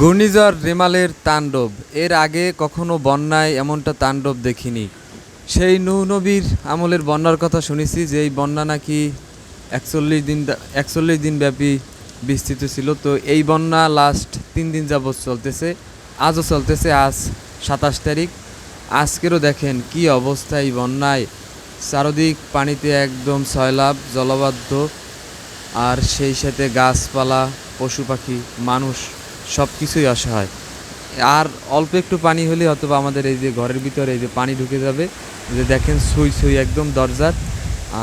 ঘূর্ণিঝড় রেমালের তাণ্ডব। এর আগে কখনো বন্যায় এমনটা তাণ্ডব দেখিনি। সেই নূহ নবীর আমলের বন্যার কথা শুনেছি যে এই বন্যা নাকি একচল্লিশ দিন একচল্লিশ দিন ব্যাপী বিস্তৃত ছিল। তো এই বন্যা লাস্ট তিন দিন যাবৎ চলতেছে। আজও চলতেছে আজ সাতাশ তারিখ। আজকেরও দেখেন কি অবস্থা এই বন্যায়। চারদিক পানিতে একদম সয়লাভ জলবদ্ধ আর সেই সাথে গাছপালা পশু পাখি, মানুষ সব কিছুই অসহায় আর অল্প একটু পানি হলে হয়তো বা আমাদের এই যে ঘরের ভিতরে এই যে পানি ঢুকে যাবে যে দেখেন সুই সুই একদম দরজার।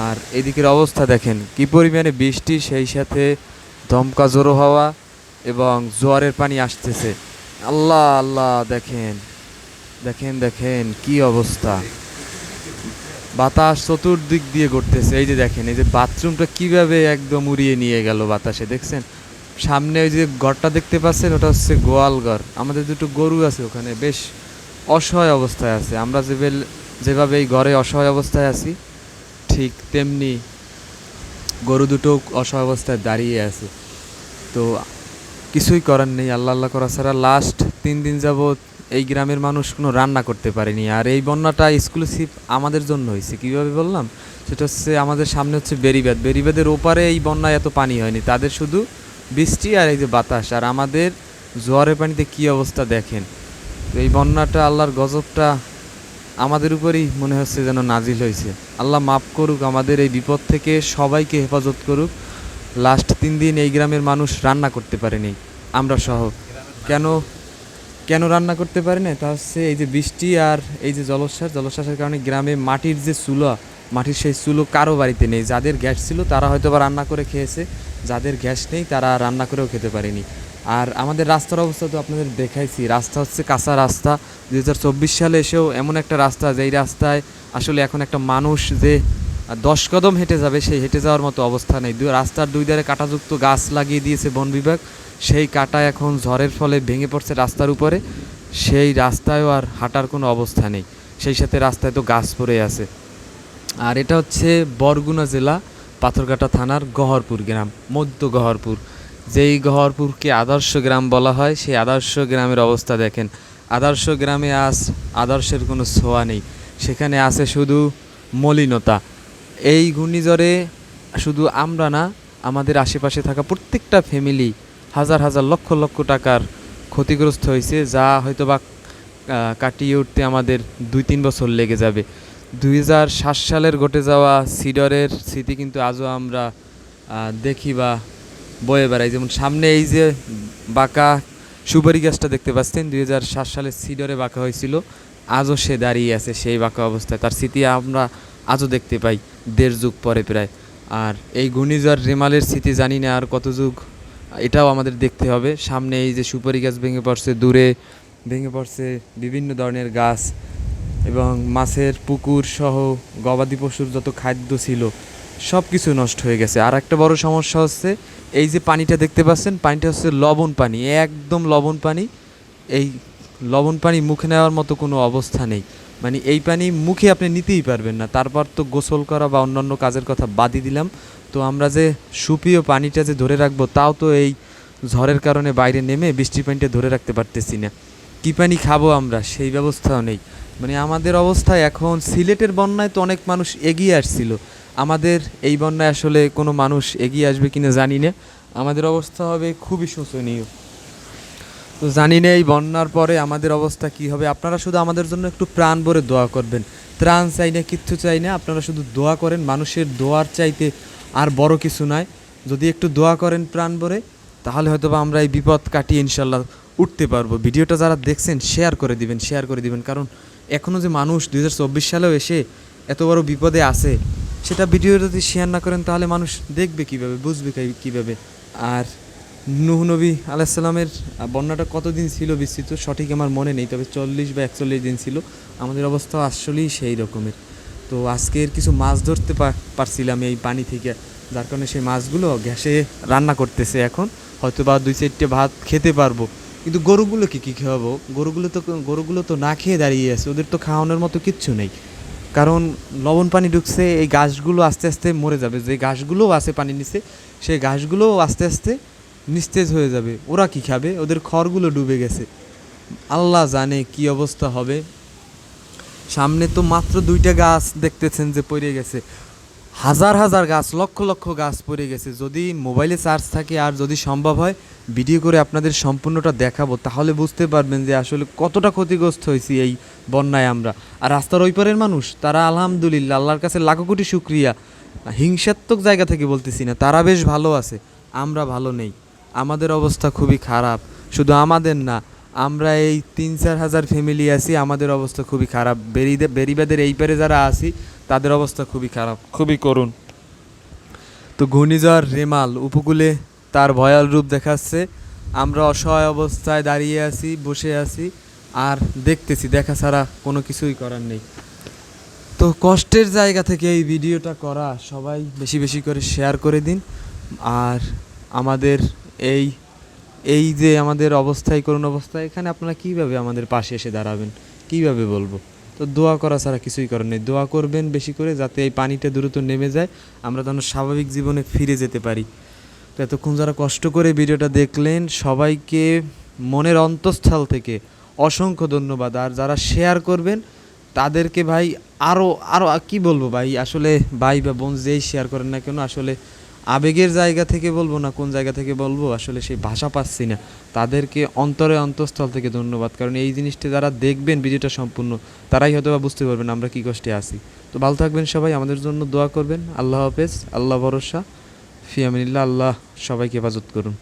আর এদিকের অবস্থা দেখেন, কি পরিমাণে বৃষ্টি, সেই সাথে ধমকা জোরো হওয়া এবং জোয়ারের পানি আসতেছে। আল্লাহ আল্লাহ, দেখেন দেখেন দেখেন কি অবস্থা। বাতাস চতুর্দিক দিয়ে ঘটতেছে এই যে দেখেন, এই যে বাথরুমটা কীভাবে একদম উড়িয়ে নিয়ে গেল বাতাসে, দেখছেন? সামনে ওই যে ঘরটা দেখতে পাচ্ছেন, ওটা হচ্ছে গোয়াল ঘর আমাদের দুটো গরু আছে ওখানে, বেশ অসহায় অবস্থায় আছে। আমরা যে যেভাবে এই ঘরে অসহায় অবস্থায় আছি, ঠিক তেমনি গরু দুটো অসহায় অবস্থায় দাঁড়িয়ে আছে। তো কিছুই করার নেই, আল্লাহ আল্লাহ করা ছাড়া। লাস্ট তিন দিন যাবৎ এই গ্রামের মানুষ কোনো রান্না করতে পারেনি। আর এই বন্যাটা এক্সক্লুসিভ আমাদের জন্য হয়েছে। কীভাবে বললাম? সেটা হচ্ছে আমাদের সামনে হচ্ছে বেরিবাদ বেরিবাদের ওপারে এই বন্যায় এত পানি হয়নি। তাদের শুধু বৃষ্টি আর এই যে বাতাস, আর আমাদের জোয়ারের পানিতে কী অবস্থা দেখেন? তো এই বন্যাটা, আল্লাহর গজবটা আমাদের উপরেই মনে হচ্ছে যেন নাজিল হয়েছে। আল্লাহ মাফ করুক, আমাদের এই বিপদ থেকে সবাইকে হেফাজত করুক। লাস্ট তিন দিন এই গ্রামের মানুষ রান্না করতে পারেনি, আমরা সহ। কেন কেন রান্না করতে পারে না তা হচ্ছে এই যে বৃষ্টি আর এই যে জলোচ্ছ্বাস, জলোচ্ছ্বাসের কারণে গ্রামে মাটির যে চুলা মাটির সেই চুলো কারও বাড়িতে নেই। যাদের গ্যাস ছিল তারা হয়তো রান্না করে খেয়েছে। যাদের গ্যাস নেই তারা রান্না করেও খেতে পারেনি। আর আমাদের রাস্তার অবস্থা তো আপনাদের দেখাইছি। রাস্তা হচ্ছে কাঁচা রাস্তা। দু হাজার চব্বিশ সালে এসেও এমন একটা রাস্তা, যেই রাস্তায় আসলে এখন একটা মানুষ যে দশ কদম হেঁটে যাবে, সেই হেঁটে যাওয়ার মতো অবস্থা নেই। রাস্তার দুই ধারে কাটাযুক্ত গাছ লাগিয়ে দিয়েছে বন বিভাগ। সেই কাঁটা এখন ঝড়ের ফলে ভেঙে পড়ছে রাস্তার উপরে। সেই রাস্তায়ও আর হাঁটার কোনো অবস্থা নেই। সেই সাথে রাস্তায় তো গাছ পড়ে আছে। আর এটা হচ্ছে বরগুনা জেলা, পাথরঘাটা থানার গহরপুর গ্রাম, মধ্য গহরপুর। যেই গহরপুরকে আদর্শ গ্রাম বলা হয়, সেই আদর্শ গ্রামের অবস্থা দেখেন। আদর্শ গ্রামে আজ আদর্শের কোনো ছোঁয়া নেই। সেখানে আছে শুধু মলিনতা। এই ঘূর্ণিঝড়ে শুধু আমরা না, আমাদের আশেপাশে থাকা প্রত্যেকটা ফ্যামিলি হাজার হাজার লক্ষ লক্ষ টাকার ক্ষতিগ্রস্ত হয়েছে, যা হয়তো বা কাটিয়ে উঠতে আমাদের দুই তিন বছর লেগে যাবে। দুই হাজার সাত সালের ঘটে যাওয়া সিডরের স্মৃতি কিন্তু আজও আমরা দেখি বা বয়ে বেড়াই। যেমন সামনে এই যে বাঁকা সুপারি গাছটা দেখতে পাচ্ছেন, দুই হাজার সাত সালে সিডরে বাঁকা হয়েছিল, আজও সে দাঁড়িয়ে আছে সেই বাঁকা অবস্থায়। তার স্মৃতি আমরা আজও দেখতে পাই দেড় যুগ পরে প্রায়। আর এই ঘূর্ণিঝড় রেমালের স্মৃতি জানি না আর কত যুগ, এটাও আমাদের দেখতে হবে। সামনে এই যে সুপারি গাছ ভেঙে পড়ছে, দূরে ভেঙে পড়ছে বিভিন্ন ধরনের গাছ এবং মাছের পুকুর সহ গবাদি পশুর যত খাদ্য ছিল, সব কিছু নষ্ট হয়ে গেছে। আর একটা বড় সমস্যা হচ্ছে, এই যে পানিটা দেখতে পাচ্ছেন, পানিটা হচ্ছে লবণ পানি। একদম লবণ পানি, এই লবণ পানি মুখে নেওয়ার মতো কোনো অবস্থা নেই। মানে এই পানি মুখে আপনি নিতেই পারবেন না। তারপর তো গোসল করা বা অন্যান্য কাজের কথা বাদই দিলাম। তো আমরা যে সুপিও পানিটা যে ধরে রাখব, তাও তো এই ঝড়ের কারণে বাইরে নেমে বৃষ্টির পানিটা ধরে রাখতে পারতেছি না। কী পানি খাব আমরা? সেই ব্যবস্থাও নেই। মানে আমাদের অবস্থায় এখন, সিলেটের বন্যায় তো অনেক মানুষ এগিয়ে আসছিল। আমাদের এই বন্যায় আসলে কোনো মানুষ এগিয়ে আসবে কিনা জানি না। আমাদের অবস্থা হবে খুবই শোচনীয়। তো জানি না এই বন্যার পরে আমাদের অবস্থা কি হবে। আপনারা শুধু আমাদের জন্য একটু প্রাণ ভরে দোয়া করবেন। ত্রাণ চাই না, কিচ্ছু চাই না। আপনারা শুধু দোয়া করেন, মানুষের দোয়ার চাইতে আর বড় কিছু নয় যদি একটু দোয়া করেন প্রাণ ভরে, তাহলে হয়তো আমরা এই বিপদ কাটিয়ে ইনশাল্লাহ উঠতে পারব। ভিডিওটা যারা দেখছেন শেয়ার করে দিবেন শেয়ার করে দিবেন। কারণ এখনও যে মানুষ দু হাজার চব্বিশ সালেও এসে এত বড় বিপদে আছে, সেটা ভিডিও যদি শেয়ার না করেন, তাহলে মানুষ দেখবে কীভাবে, বুঝবে কীভাবে। আর নুহ নবী আলাইসাল্লামের বন্যাটা কতদিন ছিল বিস্তৃত, সঠিক আমার মনে নেই, তবে চল্লিশ বা একচল্লিশ দিন ছিল। আমাদের অবস্থা আসলেই সেই রকমের। তো আজকের কিছু মাছ ধরতে পারছিলাম এই পানি থেকে, যার কারণে সেই মাছগুলো গ্যাসে রান্না করতেছে এখন। হয়তো বা দুই চারটে ভাত খেতে পারব। কিন্তু গরুগুলো কি কী খাওয়াবো? গরুগুলো তো গরুগুলো তো না খেয়ে দাঁড়িয়ে আছে, ওদের তো খাওয়ানোর মতো কিচ্ছু নেই। কারণ লবণ পানি ঢুকছে, এই গাছগুলো আস্তে আস্তে মরে যাবে। যে গাছগুলোও আছে পানি নিচে, সেই গাছগুলোও আস্তে আস্তে নিস্তেজ হয়ে যাবে। ওরা কি খাবে? ওদের খড়গুলো ডুবে গেছে। আল্লাহ জানে কি অবস্থা হবে। সামনে তো মাত্র দুইটা গাছ দেখতেছেন যে পড়ে গেছে। হাজার হাজার গাছ, লক্ষ লক্ষ গাছ পড়ে গেছে। যদি মোবাইলে চার্জ থাকে আর যদি সম্ভব হয় ভিডিও করে আপনাদের সম্পূর্ণটা দেখাবো তাহলে বুঝতে পারবেন যে আসলে কতটা ক্ষতিগ্রস্ত হয়েছি এই বন্যায় আমরা। আর রাস্তার ওই পারের মানুষ তারা আলহামদুলিল্লাহ আল্লাহর কাছে লাখো কোটি শুক্রিয়া। হিংসাত্মক জায়গা থেকে বলতেছি না তারা বেশ ভালো আছে আমরা ভালো নেই। আমাদের অবস্থা খুবই খারাপ শুধু আমাদের না আমরা এই তিন চার হাজার ফ্যামিলি আছি আমাদের অবস্থা খুবই খারাপ। বেরিদে বেরিবাদের এই পারে যারা আছি তাদের অবস্থা খুবই খারাপ। খুবই করুণ। তো ঘূর্ণিঝড় রেমাল উপকূলে তার ভয়াল রূপ দেখাচ্ছে। আমরা অসহায় অবস্থায় দাঁড়িয়ে আছি, বসে আছি, আর দেখতেছি, দেখা ছাড়া কোনো কিছুই করার নেই। তো কষ্টের জায়গা থেকে এই ভিডিওটা করা, সবাই বেশি বেশি করে শেয়ার করে দিন। আর আমাদের এই এই যে আমাদের অবস্থায় করুন অবস্থা, এখানে আপনারা কীভাবে আমাদের পাশে এসে দাঁড়াবেন? কীভাবে বলব? তো দোয়া করা ছাড়া কিছুই করার নেই। দোয়া করবেন বেশি করে, যাতে এই পানিটা দ্রুত নেমে যায়, আমরা যেন স্বাভাবিক জীবনে ফিরে যেতে পারি। তো এতক্ষণ যারা কষ্ট করে ভিডিওটা দেখলেন, সবাইকে মনের অন্তঃস্থল থেকে অসংখ্য ধন্যবাদ। আর যারা শেয়ার করবেন, তাদেরকে ভাই আরও আরও কি বলব ভাই? আসলে ভাই বা বোন যেই শেয়ার করেন না কেন, আসলে আবেগের জায়গা থেকে বলব না, কোন জায়গা থেকে বলব, আসলে সেই ভাষা পাচ্ছি না। তাদেরকে অন্তরে অন্তঃস্থল থেকে ধন্যবাদ। কারণ এই জিনিসটা যারা দেখবেন, ভিডিওটা সম্পূর্ণ, তারাই হয়তো বা বুঝতে পারবেন আমরা কি কষ্টে আছি। তো ভালো থাকবেন সবাই, আমাদের জন্য দোয়া করবেন। আল্লাহ হাফেজ, আল্লাহ ভরসা। ফিয়ামিল্লা আল্লাহ সবাইকে হেফাজত করুন।